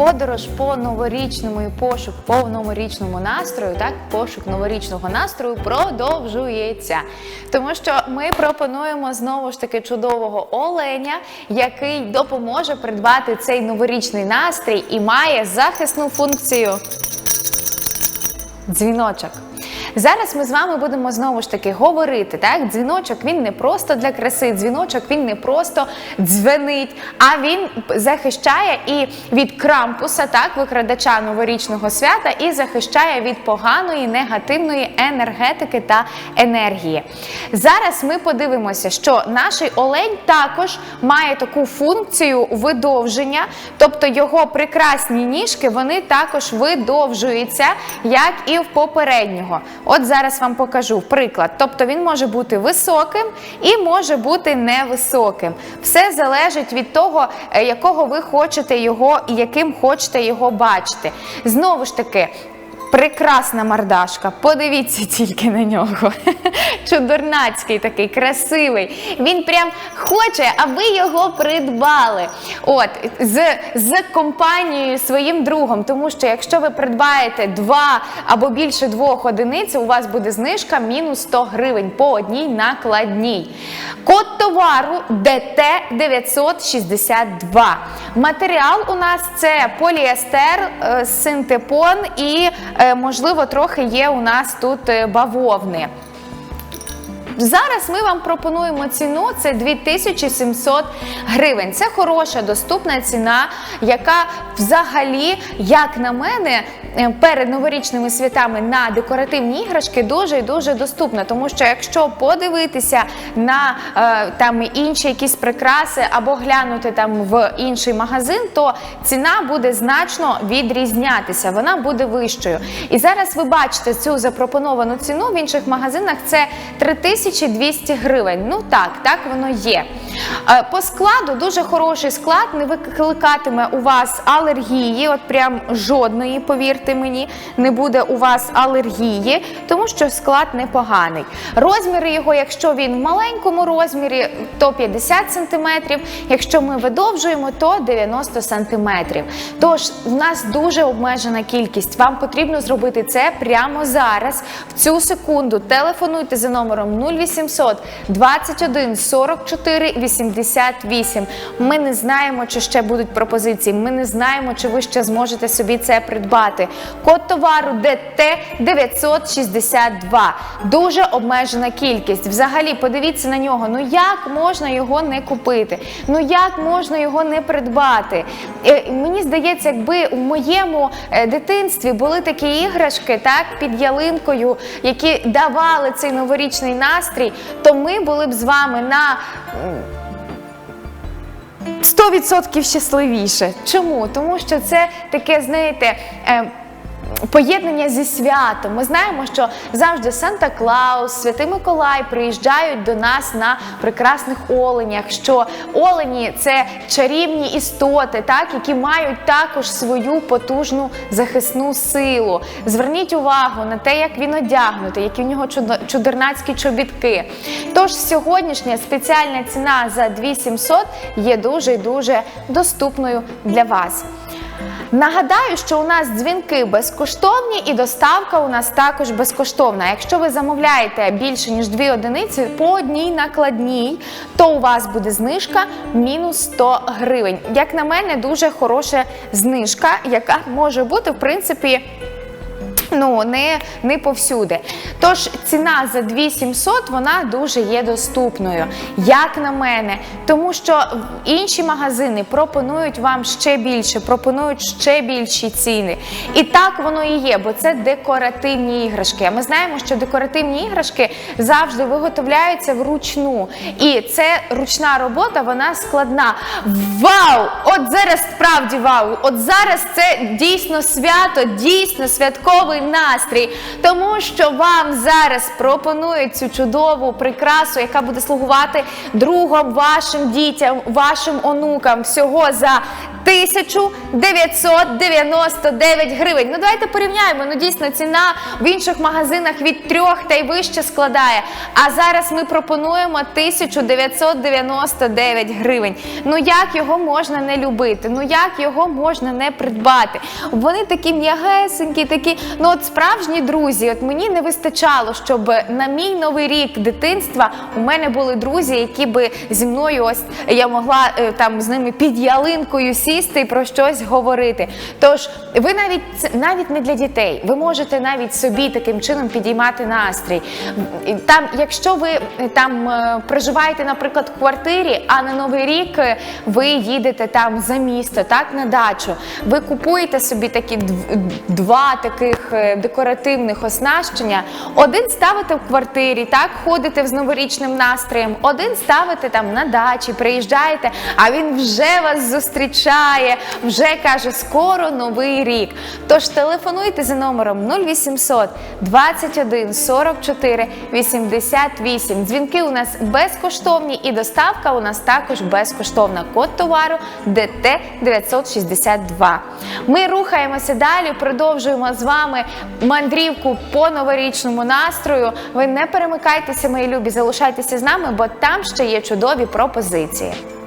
подорож по новорічному і пошук по новорічному настрою, так пошук новорічного настрою продовжується. Тому що ми пропонуємо знову ж таки чудового оленя, який допоможе придбати цей новорічний настрій і має захисну функцію. Дзвіночок. Зараз ми з вами будемо знову ж таки говорити. Так, дзвіночок він не просто для краси, дзвіночок він не просто дзвенить, а він захищає і від крампуса, так, викрадача новорічного свята, і захищає від поганої негативної енергетики та енергії. Зараз ми подивимося, що наш олень також має таку функцію видовження, тобто його прекрасні ніжки вони також видовжуються, як і в попереднього. От зараз вам покажу приклад. Тобто він може бути високим і може бути невисоким. Все залежить від того, е, якого ви хочете його і яким хочете його бачити. Знову ж таки. Прекрасна мордашка, подивіться тільки на нього. Чудернацький такий, красивий. Він прям хоче, аби його придбали. От, з, з компанією своїм другом. Тому що якщо ви придбаєте два або більше двох одиниць, у вас буде знижка мінус 100 гривень по одній накладній. Код товару ДТ 962. Матеріал у нас це поліестер, е, синтепон і, е, можливо, трохи є у нас тут е, бавовни. Зараз ми вам пропонуємо ціну це 2700 гривень. Це хороша доступна ціна, яка взагалі, як на мене, перед новорічними святами на декоративні іграшки дуже і дуже доступна. Тому що якщо подивитися на е, там інші якісь прикраси або глянути там в інший магазин, то ціна буде значно відрізнятися, вона буде вищою. І зараз ви бачите цю запропоновану ціну в інших магазинах. Це 3200 гривень. Ну так, так воно є. Е, По складу дуже хороший склад, не викликатиме у вас алергії, от прям жодної, повірте мені, не буде у вас алергії, тому що склад непоганий. Розміри його, якщо він в маленькому розмірі, то 50 см, якщо ми видовжуємо, то 90 см. Тож в нас дуже обмежена кількість. Вам потрібно зробити це прямо зараз, в цю секунду. Телефонуйте за номером 0800 21 44 88. Ми не знаємо, чи ще будуть пропозиції. Ми не знаємо, чи ви ще зможете собі це придбати. Код товару ДТ 962. Дуже обмежена кількість. Взагалі, подивіться на нього. Ну як можна його не купити? Ну як можна його не придбати? Е, Мені здається, якби у моєму е, дитинстві були такі іграшки, так під ялинкою, які давали цей новорічний настрій, то ми були б з вами на. М, 100% щасливіше. Чому? Тому що це таке, знаєте, е, Поєднання зі святом. Ми знаємо, що завжди Санта Клаус, Святий Миколай приїжджають до нас на прекрасних оленях. Що олені це чарівні істоти, так, які мають також свою потужну захисну силу. Зверніть увагу на те, як він одягнутий, які в нього чудернацькі чобітки. Тож сьогоднішня спеціальна ціна за 2700 є дуже і дуже доступною для вас. Нагадаю, що у нас дзвінки безкоштовні і доставка у нас також безкоштовна. Якщо ви замовляєте більше ніж дві одиниці по одній накладній, то у вас буде знижка мінус 100 гривень. Як на мене, дуже хороша знижка, яка може бути в принципі. Ну, не, не повсюди. Тож ціна за 2700 вона дуже є доступною, як на мене, тому що інші магазини пропонують вам ще більше, пропонують ще більші ціни. І так воно і є, бо це декоративні іграшки. А ми знаємо, що декоративні іграшки завжди виготовляються вручну. І це ручна робота, вона складна. Вау! От зараз справді вау! От зараз це дійсно свято, дійсно святковий настрій, тому що вам зараз пропонують цю чудову прикрасу, яка буде слугувати другом вашим дітям, вашим онукам. Всього за 1999 гривень. Ну давайте порівняємо. Ну дійсно ціна в інших магазинах від трьох та й вище складає. А зараз ми пропонуємо 1999 гривень. Ну як його можна не любити? Ну як його можна не придбати? Вони такі м'ягесенькі, такі, ну от справжні друзі. От мені не вистачало, щоб на мій новий рік дитинства у мене були друзі, які би зі мною ось я могла е, там з ними під ялинкою сісти і про щось говорити. Тож ви навіть навіть не для дітей, ви можете навіть собі таким чином підіймати настрій. Там, якщо ви е, там е, проживаєте, наприклад, в квартирі, а на новий рік е, ви їдете там за місто, так на дачу. Ви купуєте собі такі два таких декоративних оснащення. Один ставите в квартирі, так ходите з новорічним настроєм, один ставите там на дачі, приїжджаєте, а він вже вас зустрічає, вже каже, скоро новий рік. Тож телефонуйте за номером 0800 21 44 88. Дзвінки у нас безкоштовні і доставка у нас також безкоштовна. Код товару ДТ 962. Ми рухаємося далі, продовжуємо з вами мандрівку по новорічному настрою. Ви не перемикайтеся, мої любі, залишайтеся з нами, бо там ще є чудові пропозиції.